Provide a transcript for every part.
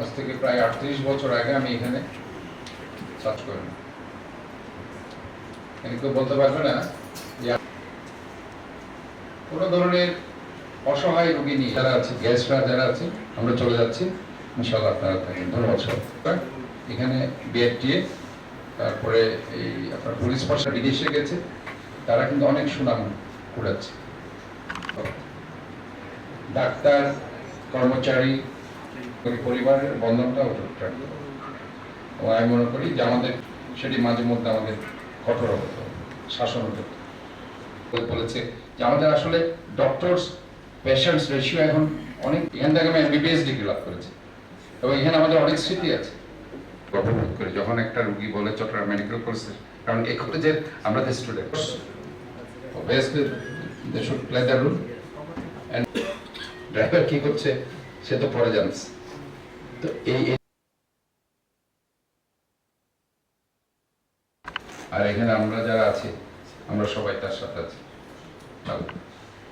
আজ থেকে প্রায় আটত্রিশ বছর আগে আমি এখানে কাজ করি। এখানে কেউ বলতে পারবে না যে কোনো ধরনের অসহায় রোগী নিয়ে যারা আছে, গ্যাসরা যারা আছে, আমরা চলে যাচ্ছি। ইনশাল্লাহ আপনারা থাকেন। ধন্যবাদ সব এখানে বিএফটিএ তারপরে এই আপনার পুলিশ ফোর্সটা বিদেশে গেছে। তারা কিন্তু অনেক সুনাম কুড়াচ্ছে। ডাক্তার, কর্মচারী পরিবারের এবং আমি মনে করি যে আমাদের সেটি মাঝে মধ্যে আমাদের কঠোর হতে, শাসন হতে। বলেছে যে আমাদের আসলে ডক্টরস পেশেন্টস রেশিও এখন অনেক, এখান থেকে আমি এমবিবিএস ডিগ্রি লাভ করেছি। এবং এখানে আমাদের অনেক স্মৃতি আছে। গর্ববোধ যখন একটা রুগী বলে চট্টগ্রাম মেডিকেল কলেজে কারণ এই কলেজের আমরা student they should play the rule driver কি করছে? সে তো পরে জানছে। তো এই আর এখানে আমরা যারা আছি, আমরা সবাই তার সাথে আছি।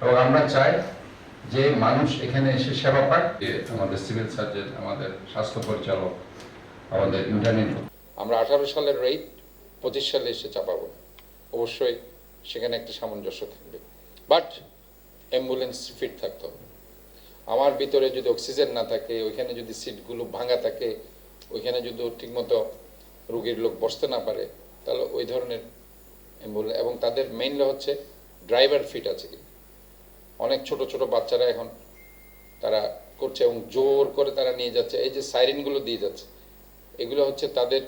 এবং আমরা চাই যে মানুষ এখানে এসে সেবা যে আমাদের সিভিল সার্জন, আমাদের স্বাস্থ্য পরিচালক, আমাদের ইন্টারনেট আমরা আঠারো সালের রেট পঁচিশ সালে এসে চাপাবো। অবশ্যই সেখানে একটা সামঞ্জস্য থাকবে। বাট অ্যাম্বুলেন্স ফিট থাকতে হবে। আমার ভিতরে যদি অক্সিজেন না থাকে, ওইখানে যদি সিটগুলো ভাঙা থাকে, ওইখানে যদি ঠিকমতো রুগীর লোক বসতে না পারে, তাহলে ওই ধরনের অ্যাম্বুলেন্স এবং তাদের মেইনলি হচ্ছে ড্রাইভার ফিট আছে। কি অনেক ছোট ছোট বাচ্চারা এখন তারা করছে এবং জোর করে তারা নিয়ে যাচ্ছে। এই যে সাইরেনগুলো দিয়ে যাচ্ছে, এগুলো হচ্ছে তাদের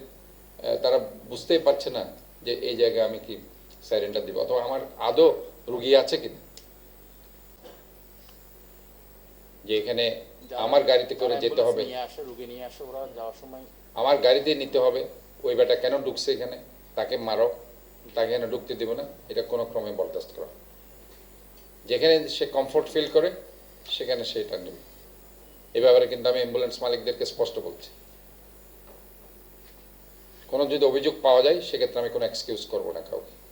তারা বুঝতেই পারছে না যে এই জায়গায় আমি কি সাইরেনটা দিব। অথবা আমার আদৌ রুগী আছে কিনা? যে এখানে আমার গাড়িতে করে যেতে হবে। আমার গাড়িতে নিতে হবে। ওই বেটা কেন ঢুকছে এখানে? তাকে মারো। তাকে এখানে ঢুকতে দেবো না। এটা কোনো ক্রমে বরদাস্ত করা। যেখানে সে কমফোর্ট ফিল করে সেখানে সেটা নেবে। এ ব্যাপারে কিন্তু আমি অ্যাম্বুলেন্স মালিকদেরকে স্পষ্ট বলছি। কোনো যদি অভিযোগ পাওয়া যায় সেক্ষেত্রে আমি কোনো এক্সকিউজ করব না কাউকে।